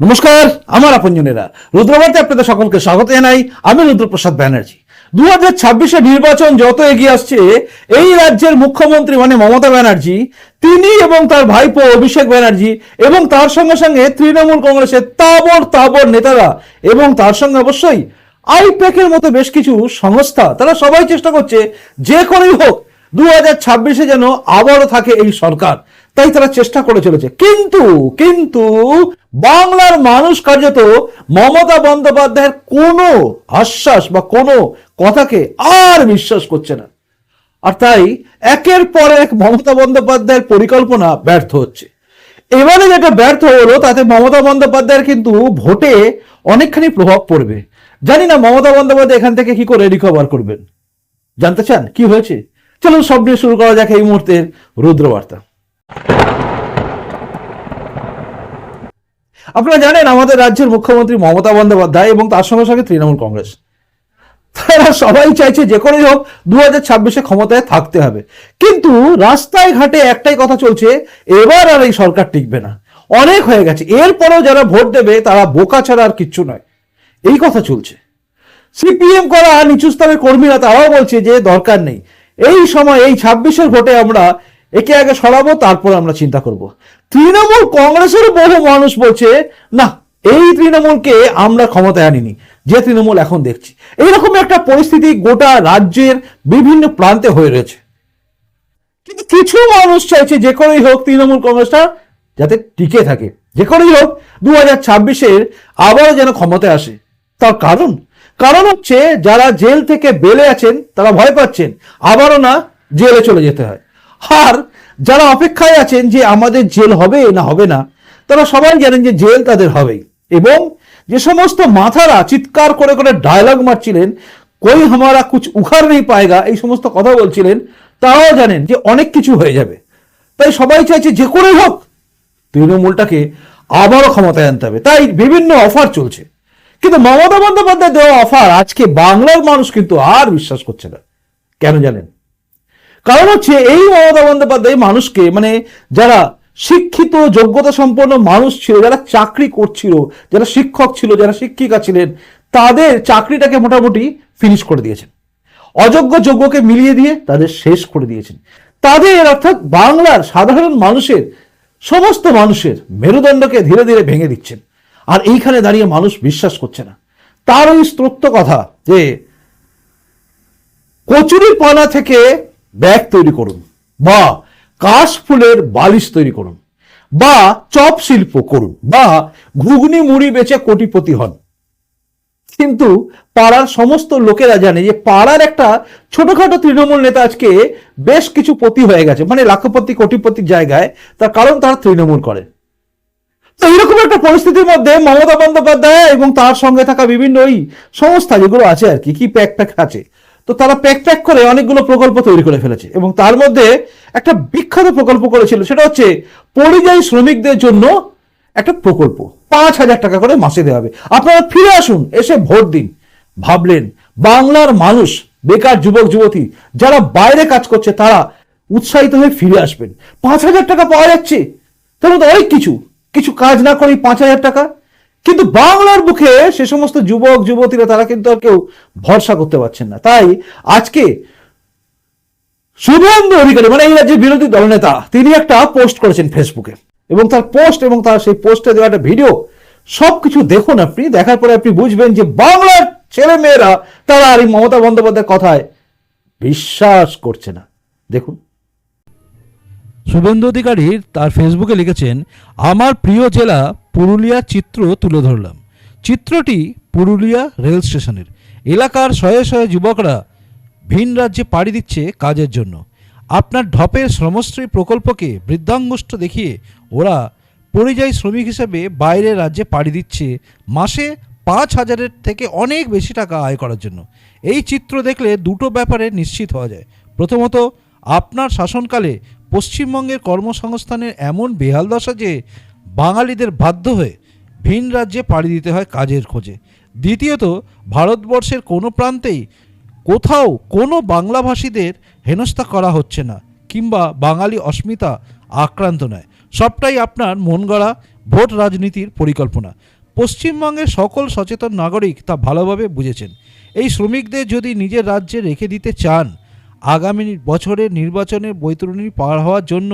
নমস্কার, আমার আপনজনেরা। রুদ্রবার্তে আপনাদের সকলকে স্বাগত জানাই। আমি রুদ্রপ্রসাদ ব্যানার্জি। দু হাজার ছাব্বিশে নির্বাচন যত এগিয়ে আসছে, এই রাজ্যের মুখ্যমন্ত্রী মানে মমতা ব্যানার্জি, তিনি এবং তার ভাইপো অভিষেক ব্যানার্জি এবং তার সঙ্গে সঙ্গে তৃণমূল কংগ্রেসের তাবর তাবর নেতারা এবং তার সঙ্গে অবশ্যই আইপ্যাকের মতো বেশ কিছু সংস্থা, তারা সবাই চেষ্টা করছে যে করেই হোক দু হাজার ছাব্বিশে যেন আবারও থাকে এই সরকার। তাই তারা চেষ্টা করে চলেছে। কিন্তু কিন্তু বাংলার মানুষ কার্যত মমতা বন্দ্যোপাধ্যায়ের কোনো আশ্বাস বা কোনো কথাকে আর বিশ্বাস করছে না। আর তাই একের পর এক মমতা বন্দ্যোপাধ্যায়ের পরিকল্পনা ব্যর্থ হচ্ছে। এবারে যেটা ব্যর্থ হলো, তাতে মমতা বন্দ্যোপাধ্যায়ের কিন্তু ভোটে অনেকখানি প্রভাব পড়বে। জানি না মমতা বন্দ্যোপাধ্যায় এখান থেকে কি করে রিকভার করবেন। জানতে চান? কি হয়েছে? চলুন সব নিয়ে শুরু করা যাক এই মুহূর্তের রুদ্রবার্তা। আপনারা জানেন আমাদের রাজ্যের মুখ্যমন্ত্রী মমতা বন্দ্যোপাধ্যায় এবং তার সঙ্গে সঙ্গে তৃণমূল কংগ্রেস। তারা সবাই চাইছে যে করেই হোক দু হাজার ছাব্বিশে ক্ষমতায় থাকতে হবে। কিন্তু রাস্তায় ঘাটে একটাই কথা চলছে, এবার আর এই সরকার টিকবে না। অনেক হয়ে গেছে। এরপরেও যারা ভোট দেবে, তারা বোকা ছাড়া আর কিচ্ছু নয়। এই কথা চলছে। সিপিএম করা নিচু স্তরের কর্মীরা তারাও বলছে যে দরকার নেই। এই সময়, এই ছাব্বিশের ভোটে আমরা একে আগে সরাবো, তারপর আমরা চিন্তা করব। তৃণমূল কংগ্রেসের বহু মানুষ বলছে, না, এই তৃণমূলকে আমরা ক্ষমতায় আনিনি, যে তৃণমূল এখন দেখছি। এইরকম একটা পরিস্থিতি গোটা রাজ্যের বিভিন্ন প্রান্তে হয়ে রয়েছে। কিন্তু কিছু মানুষ চাইছে যে করেই হোক তৃণমূল কংগ্রেসটা যাতে টিকে থাকে। যে করেই হোক দু হাজার ছাব্বিশের আবারও যেন ক্ষমতায় আসে। তার কারণ? কারণ হচ্ছে, যারা জেল থেকে বেলে আছেন, তারা ভয় পাচ্ছেন, আবারও না জেলে চলে যেতে হয়। আর যারা অপেক্ষায় আছেন যে আমাদের জেল হবে না হবে না, তারা সবাই জানেন যে জেল তাদের হবেই। এবং যে সমস্ত মাথারা চিৎকার করে করে ডায়লগ মারছিলেন, কই হামারা কুছ উখার নেই পায়গা? এই সমস্ত কথা বলছিলেন, তারাও জানেন যে অনেক কিছু হয়ে যাবে। তাই সবাই চাইছে যে করেই হোক, তৃণমূলটাকে আবারও ক্ষমতায় আনতে হবে। তাই বিভিন্ন অফার চলছে। কিন্তু মমতা বন্দ্যোপাধ্যায় দেওয়া অফার আজকে বাংলার মানুষ কিন্তু আর বিশ্বাস করছে না। কেন জানেন? কারণ হচ্ছে এই মমতা বন্দ্যোপাধ্যায় মানুষকে মানে যারা শিক্ষিত যোগ্যতা সম্পন্ন মানুষ ছিল, যারা চাকরি করছিল, যারা শিক্ষক ছিল, যারা শিক্ষিকা ছিলেন, তাদের চাকরিটাকে মোটামুটি ফিনিশ করে দিয়েছেন। অযোগ্য যোগ্যকে মিলিয়ে দিয়ে তাদের শেষ করে দিয়েছেন। তাদের অর্থাৎ বাংলার সাধারণ মানুষের, সমস্ত মানুষের মেরুদণ্ডকে ধীরে ধীরে ভেঙে দিচ্ছেন। আর এইখানে দাঁড়িয়ে মানুষ বিশ্বাস করছে না। তার ওই স্তোত্র কথা যে কচুরি পানা থেকে ব্যাগ তৈরি করুন বা কাশ ফুলের বালিশ তৈরি করুন বা চপ শিল্প করুন বা ঘুগনি মুড়ি বেচে কোটিপতি হন। কিন্তু পাড়ার সমস্ত লোকেরা জানে যে পাড়ার একটা ছোটখাটো তৃণমূল নেতা আজকে বেশ কিছু পতি হয়ে গেছে মানে লাখপতি কোটিপতির জায়গায় তার কারণ তারা তৃণমূল করে। তো এইরকম একটা পরিস্থিতির মধ্যে মমতা বন্দ্যোপাধ্যায় এবং তার সঙ্গে থাকা বিভিন্ন ওই সংস্থা যেগুলো আছে আর কি কি প্যাক প্যাক আছে তো তারা প্যাক প্যাক করে অনেকগুলো প্রকল্প তৈরি করে ফেলেছে এবং তার মধ্যে একটা বিখ্যাত প্রকল্প করেছিল, সেটা হচ্ছে পরিযায়ী শ্রমিকদের জন্য একটা প্রকল্প। পাঁচ হাজার টাকা করে মাসে দেওয়া হবে। আপনারা ফিরে আসুন, এসে ভোট দিন। ভাবলেন, বাংলার মানুষ, বেকার যুবক, যুবতী, যারা বাইরে কাজ করছে, তারা উৎসাহিত হয়ে ফিরে আসবেন। পাঁচ হাজার টাকা পাওয়া যাচ্ছে। তাহলে তো অনেক কিছু। কিছু কাজ না করেই পাঁচ হাজার টাকা। কিন্তু বাংলার বুকে সে সমস্ত যুবক, যুবতীরা, তারা কিন্তু আর কেউ ভরসা করতে পারছেন না। তাই আজকে শুভেন্দু অধিকারী মানে এই রাজ্যের বিরোধী দলনেতা, তিনি একটা পোস্ট করেছেন ফেসবুকে। এবং তার পোস্ট এবং তার সেই পোস্টে দেওয়া একটা ভিডিও, সবকিছু দেখুন আপনি, দেখার পরে আপনি বুঝবেন যে বাংলার ছেলে মেয়েরা তারা আর এই মমতা বন্দ্যোপাধ্যায়ের কথায় বিশ্বাস করছে না। দেখুন। শুভেন্দু অধিকারী তার ফেসবুকে লিখেছেন, আমার প্রিয় জেলা পুরুলিয়া চিত্র তুলে ধরলাম। চিত্রটি পুরুলিয়া রেল স্টেশনের। এলাকার শয়ে শয়ে যুবকরা ভিন রাজ্যে পাড়ি দিচ্ছে কাজের জন্য। আপনার ঢপের শ্রমশ্রী প্রকল্পকে বৃদ্ধাঙ্গুষ্ঠ দেখিয়ে ওরা পরিযায়ী শ্রমিক হিসেবে বাইরের রাজ্যে পাড়ি দিচ্ছে মাসে পাঁচ হাজারের থেকে অনেক বেশি টাকা আয় করার জন্য। এই চিত্র দেখলে দুটো ব্যাপারে নিশ্চিত হওয়া যায়। প্রথমত, আপনার শাসনকালে পশ্চিমবঙ্গের কর্মসংস্থানের এমন বেহাল দশা যে বাঙালিদের বাধ্য হয়ে ভিন রাজ্যে পাড়ি দিতে হয় কাজের খোঁজে। দ্বিতীয়ত, ভারতবর্ষের কোনো প্রান্তেই কোথাও কোনো বাংলাভাষীদের হেনস্থা করা হচ্ছে না, কিংবা বাঙালি অস্মিতা আক্রান্ত নয়। সবটাই আপনার মন গড়া ভোট রাজনীতির পরিকল্পনা। পশ্চিমবঙ্গের সকল সচেতন নাগরিক তা ভালোভাবে বুঝেছেন। এই শ্রমিকদের যদি নিজের রাজ্যে রেখে দিতে চান আগামী বছরের নির্বাচনের বৈতরণী পার হওয়ার জন্য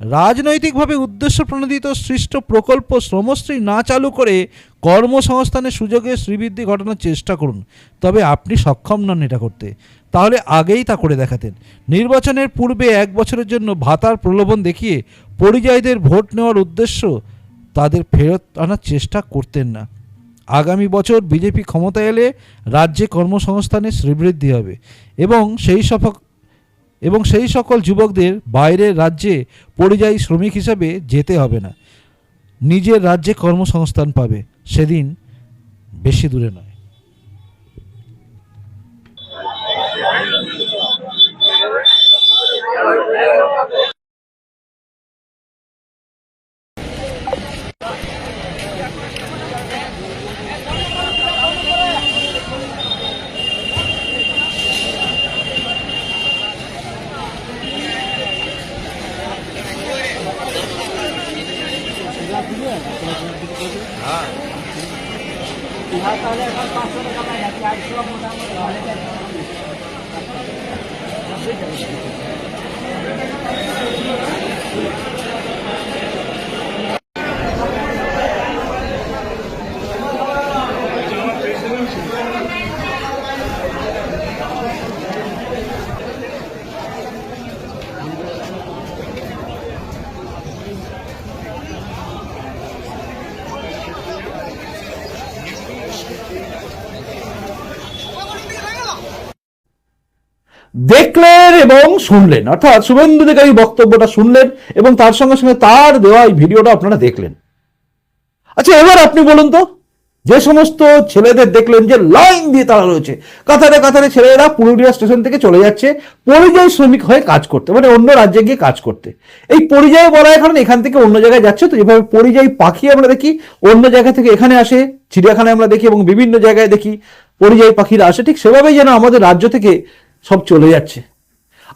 রাজনৈতিকভাবে উদ্দেশ্য প্রণোদিত সৃষ্ট প্রকল্প শ্রমশ্রী না চালু করে কর্মসংস্থানের সুযোগে শ্রীবৃদ্ধি ঘটানোর চেষ্টা করুন। তবে আপনি সক্ষম নন এটা করতে। তাহলে আগেই তা করে দেখাতেন। নির্বাচনের পূর্বে এক বছরের জন্য ভাতার প্রলোভন দেখিয়ে পরিযায়ীদের ভোট নেওয়ার উদ্দেশ্য তাদের ফেরত আনার চেষ্টা করতেন না। আগামী বছর বিজেপি ক্ষমতায় এলে রাজ্যে কর্মসংস্থানের শ্রীবৃদ্ধি হবে এবং সেই সফক, এবং সেই সকল যুবকদের বাইরের রাজ্যে পরিযায়ী শ্রমিক হিসাবে যেতে হবে না। নিজের রাজ্যে কর্মসংস্থান পাবে। সেদিন বেশি দূরে নয়। তাহলে এখন পাঁচশো টাকা পাই না চারশো মোটামুটি ঘরে যাবে দেখলেন এবং শুনলেন। অর্থাৎ শুভেন্দু অধিকারী বক্তব্যটা শুনলেন এবং তার সঙ্গে সঙ্গে তার দেওয়া এই ভিডিওটা আপনারা দেখলেন। আচ্ছা এবার আপনি বলুন তো, যে সমস্ত ছেলেদের দেখলেন যে লাইন দিয়ে তারা রয়েছে, কাতারে কাতারে ছেলেরা পুরুলিয়া স্টেশন থেকে চলে যাচ্ছে, পরিযায়ী শ্রমিক হয়ে কাজ করতে মানে অন্য রাজ্যে গিয়ে কাজ করতে। এই পরিযায়ী বলা হয় কারণ এখান থেকে অন্য জায়গায় যাচ্ছে, তো যেভাবে পরিযায়ী পাখি আমরা দেখি, অন্য জায়গা থেকে এখানে আসে, চিড়িয়াখানায় আমরা দেখি এবং বিভিন্ন জায়গায় দেখি, পরিযায়ী পাখিরা আসে, ঠিক সেভাবেই যেন আমাদের রাজ্য থেকে সব চলে যাচ্ছে।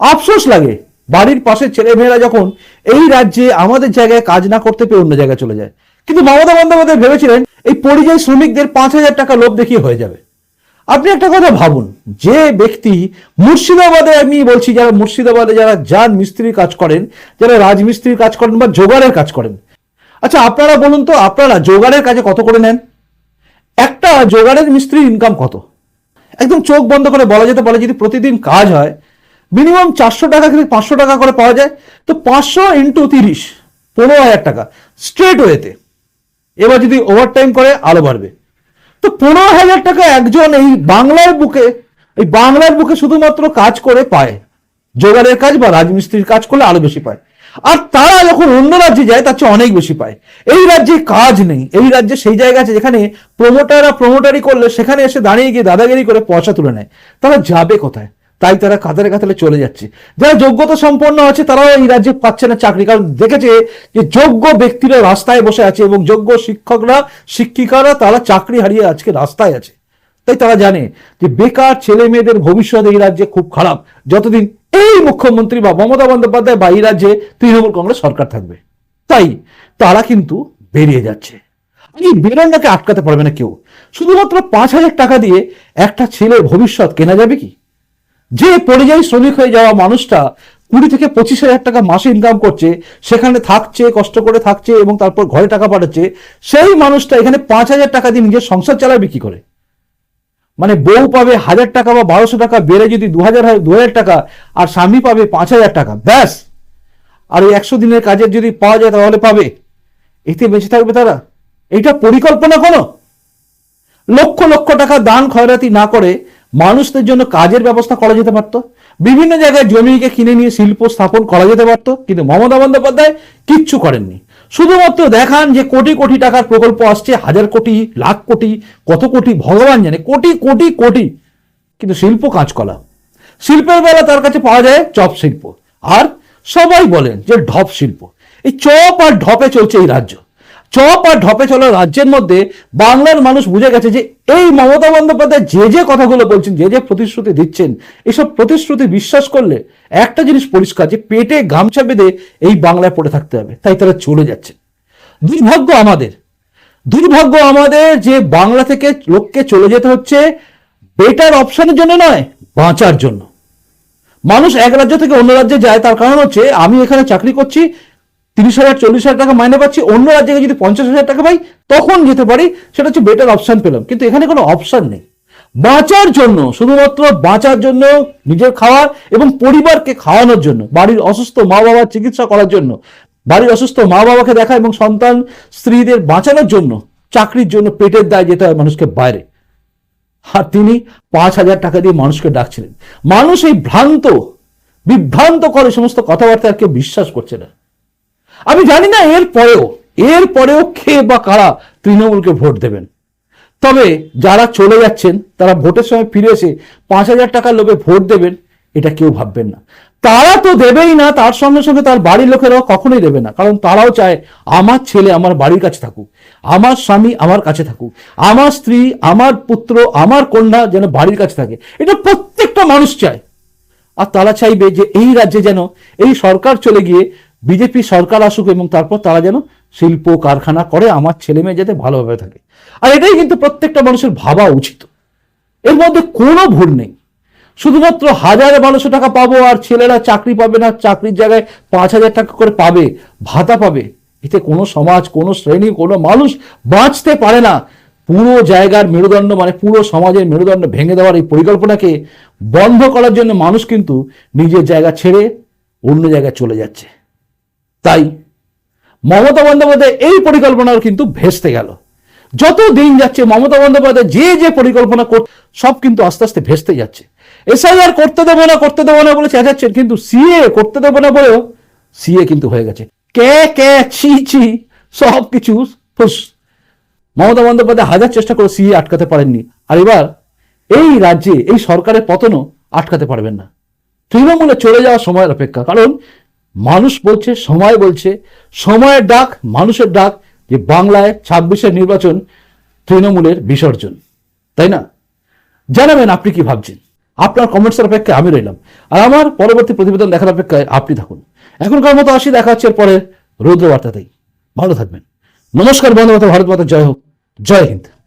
আফসোস লাগে, বাড়ির পাশের ছেলেমেয়েরা যখন এই রাজ্যে আমাদের জায়গায় কাজ না করতে পেয়ে অন্য জায়গায় চলে যায়। কিন্তু মমতা বন্দ্যোপাধ্যায় ভেবেছিলেন, এই পরিযায়ী শ্রমিকদের পাঁচ হাজার টাকা লোভ দেখিয়ে হয়ে যাবে। আপনি একটা কথা ভাবুন, যে ব্যক্তি মুর্শিদাবাদে, আমি বলছি যারা মুর্শিদাবাদে যারা যান, মিস্ত্রির কাজ করেন, যারা রাজমিস্ত্রির কাজ করেন বা জোগাড়ের কাজ করেন। আচ্ছা আপনারা বলুন তো, আপনারা জোগাড়ের কাজে কত করে নেন? একটা জোগাড়ের মিস্ত্রির ইনকাম কত? একদম চোখ বন্ধ করে বলা যেতে পারে যদি প্রতিদিন কাজ হয় মিনিমাম চারশো টাকা থেকে পাঁচশো টাকা করে পাওয়া যায়, তো পাঁচশো ইন্টু তিরিশ, পনেরো হাজার টাকা স্ট্রেট ওয়েতে এবার যদি ওভারটাইম করে, আরও বাড়বে। তো পনেরো হাজার টাকা একজন এই বাংলার বুকে, এই বাংলার বুকে শুধুমাত্র কাজ করে পায়। জোগাড়ের কাজ বা রাজমিস্ত্রির কাজ করলে আরও বেশি পায়। আর তারা যখন অন্য রাজ্যে যায়, তার চেয়ে অনেক বেশি পায়। এই রাজ্যে কাজ নেই। এই রাজ্যে সেই জায়গা আছে যেখানে প্রমোটাররা প্রমোটারি করলে সেখানে এসে দাঁড়িয়ে গিয়ে দাদাগিরি করে পয়সা তুলে নেয়। তারা যাবে কোথায়? তাই তারা কাতারে কাতারে চলে যাচ্ছে। যারা যোগ্যতা সম্পন্ন আছে, তারাও এই রাজ্যে পাচ্ছে না চাকরি। কারণ দেখেছে যে যোগ্য ব্যক্তিরা রাস্তায় বসে আছে এবং যোগ্য শিক্ষকরা, শিক্ষিকারা, তারা চাকরি হারিয়ে আজকে রাস্তায় আছে। তাই তারা জানে যে বেকার ছেলে মেয়েদের ভবিষ্যৎ এই রাজ্যে খুব খারাপ। যতদিন এই মুখ্যমন্ত্রী বা মমতা বন্দ্যোপাধ্যায় বা এই রাজ্যে তৃণমূল কংগ্রেস সরকার থাকবে। তাই তারা কিন্তু বেরিয়ে যাচ্ছে। এই বেরোনটাকে আটকাতে পারবে না কেউ। শুধুমাত্র পাঁচ হাজার টাকা দিয়ে একটা ছেলের ভবিষ্যৎ কেনা যাবে কি? যে পরিযায়ী শ্রমিক হয়ে যাওয়া মানুষটা কুড়ি থেকে পঁচিশ হাজার টাকা মাসে ইনকাম করছে, সেখানে থাকছে, কষ্ট করে থাকছে এবং তারপর ঘরে টাকা পাঠাচ্ছে, সেই মানুষটা এখানে পাঁচ হাজার টাকা দিয়ে নিজের সংসার চালাবে কি করে? মানে বউ পাবে হাজার টাকা বা বারোশো টাকা, বেড়ে যদি দু হাজার হয় দু হাজার টাকা, আর স্বামী পাবে পাঁচ হাজার টাকা, ব্যাস। আর ওই একশো দিনের কাজের যদি পাওয়া যায়, তাহলে পাবে। এতে বেঁচে থাকবে তারা। এটা পরিকল্পনা কোনো। লক্ষ লক্ষ টাকা দান খয়রাতি না করে মানুষদের জন্য কাজের ব্যবস্থা করা যেতে পারতো। বিভিন্ন জায়গায় জমিকে কিনে নিয়ে শিল্প স্থাপন করা যেতে পারতো, কিন্তু মমতা বন্দ্যোপাধ্যায় কিচ্ছু করেননি। শুধুমাত্র দেখান যে কোটি কোটি টাকার প্রকল্প আসছে, হাজার কোটি, লাখ কোটি, কত কোটি, ভগবান জানে, কোটি কোটি কোটি। কিন্তু শিল্প কাজকলা শিল্পের বেলা তার কাছে পাওয়া যায় চপ শিল্প। আর সবাই বলেন যে ঢপ শিল্প। এই চপ আর ঢপে চলছে এই রাজ্য। চপ আর ঢপে চলা রাজ্যের মধ্যে বাংলার মানুষ বুঝে গেছে যে এই মমতা বন্দ্যোপাধ্যায় যে যে কথাগুলো বলছেন, যে যে প্রতিশ্রুতি দিচ্ছেন, এসব প্রতিশ্রুতি বিশ্বাস করলে একটা জিনিস পরিষ্কার যে পেটে গামছা বেঁধে এই বাংলায় পড়ে থাকতে হবে, তাই তারা চলে যাচ্ছে। দুর্ভাগ্য আমাদের দুর্ভাগ্য আমাদের যে বাংলা থেকে লোককে চলে যেতে হচ্ছে বেটার অপশনের জন্য নয়, বাঁচার জন্য। মানুষ এক রাজ্য থেকে অন্য রাজ্যে যায়, তার কারণ হচ্ছে আমি এখানে চাকরি করছি তিরিশ হাজার, চল্লিশ হাজার টাকা মাইনে পাচ্ছি, অন্য রাজ্যে যদি পঞ্চাশ হাজার টাকা পাই, তখন যেতে পারি, সেটা হচ্ছে বেটার অপশন পেলাম। কিন্তু এখানে কোনো অপশন নেই। বাঁচার জন্য, শুধুমাত্র বাঁচার জন্য, নিজের খাওয়ার এবং পরিবারকে খাওয়ানোর জন্য, বাড়ির অসুস্থ মা বাবার চিকিৎসা করার জন্য, বাড়ির অসুস্থ মা বাবাকে দেখা এবং সন্তান, স্ত্রীদের বাঁচানোর জন্য, চাকরির জন্য পেটের দায় যেতে হয় মানুষকে বাইরে। আর তিনি পাঁচ হাজার টাকা দিয়ে মানুষকে ডাকছিলেন। মানুষ এই ভ্রান্ত, বিভ্রান্ত করে সমস্ত কথাবার্তা কেউ বিশ্বাস করছে না। আমি জানি না এর পরেও এর পরেও কে বা কারা তৃণমূলকে ভোট দেবেন। তবে যারা চলে যাচ্ছেন, তারা ভোটের সময় ফিরে এসে পাঁচ হাজার টাকার লোভে ভোট দেবেন, এটা কেউ ভাববেন না। তারা তো দেবেই না, তার সঙ্গে সঙ্গে তার বাড়ির লোকেরাও কখনোই দেবে না, কারণ তারাও চায় আমার ছেলে আমার বাড়ির কাছে থাকুক, আমার স্বামী আমার কাছে থাকুক, আমার স্ত্রী, আমার পুত্র, আমার কন্যা যেন বাড়ির কাছে থাকে। এটা প্রত্যেকটা মানুষ চায়। আর তারা চাইবে যে এই রাজ্যে যেন এই সরকার চলে গিয়ে বিজেপি সরকার আসুক এবং তারপর তারা যেন শিল্প, কারখানা করে আমার ছেলে মেয়ে যাতে ভালোভাবে থাকে। আর এটাই কিন্তু প্রত্যেকটা মানুষের ভাবা উচিত। এর মধ্যে কোনো ভুল নেই। শুধুমাত্র হাজার বারোশো টাকা পাবো আর ছেলেরা চাকরি পাবে না, চাকরির জায়গায় পাঁচ হাজার টাকা করে পাবে, ভাতা পাবে। এতে কোনো সমাজ, কোনো শ্রেণি, কোনো মানুষ বাঁচতে পারে না। পুরো জায়গার মেরুদণ্ড মানে পুরো সমাজের মেরুদণ্ড ভেঙে দেওয়ার এই পরিকল্পনাকে বন্ধ করার জন্য মানুষ কিন্তু নিজের জায়গা ছেড়ে অন্য জায়গায় চলে যাচ্ছে। তাই মমতা বন্দ্যোপাধ্যায় এই পরিকল্পনার কিন্তু ভেস্তে গেল। যত দিন যাচ্ছে, মমতা বন্দ্যোপাধ্যায় যে যে পরিকল্পনা কর সব কিন্তু আস্তে আস্তে ভেস্তে যাচ্ছে। এসআইআর করতে দেবো না, করতে দেবো না বলে চেঁচাচ্ছেন, কিন্তু সিএ করতে দেবো না বলেও সিএ কিন্তু হয়ে গেছে। কে কে, ছি ছি, সব কিছু ফুস। মমতা বন্দ্যোপাধ্যায় হাজার চেষ্টা করে সিএ আটকাতে পারেননি। আর এবার এই রাজ্যে, এই সরকারের পতনও আটকাতে পারবেন না। তৃণমূলে চলে যাওয়ার সময়ের অপেক্ষা, কারণ মানুষ বলছে, সময় বলছে। সময়ের ডাক, মানুষের ডাক যে বাংলায় ছাব্বিশের নির্বাচন তৃণমূলের বিসর্জন। তাই না? জানাবেন আপনি কি ভাবছেন? আপনার কমেন্টসের অপেক্ষায় আমি রইলাম। আর আমার পরবর্তী প্রতিবেদন দেখার অপেক্ষায় আপনি থাকুন। এখনকার মতো আসি, দেখা হচ্ছে পরে রৌদ্র বার্তাতেই ভালো থাকবেন। নমস্কার বন্ধু ভারত মাতা জয় হোক। জয় হিন্দ।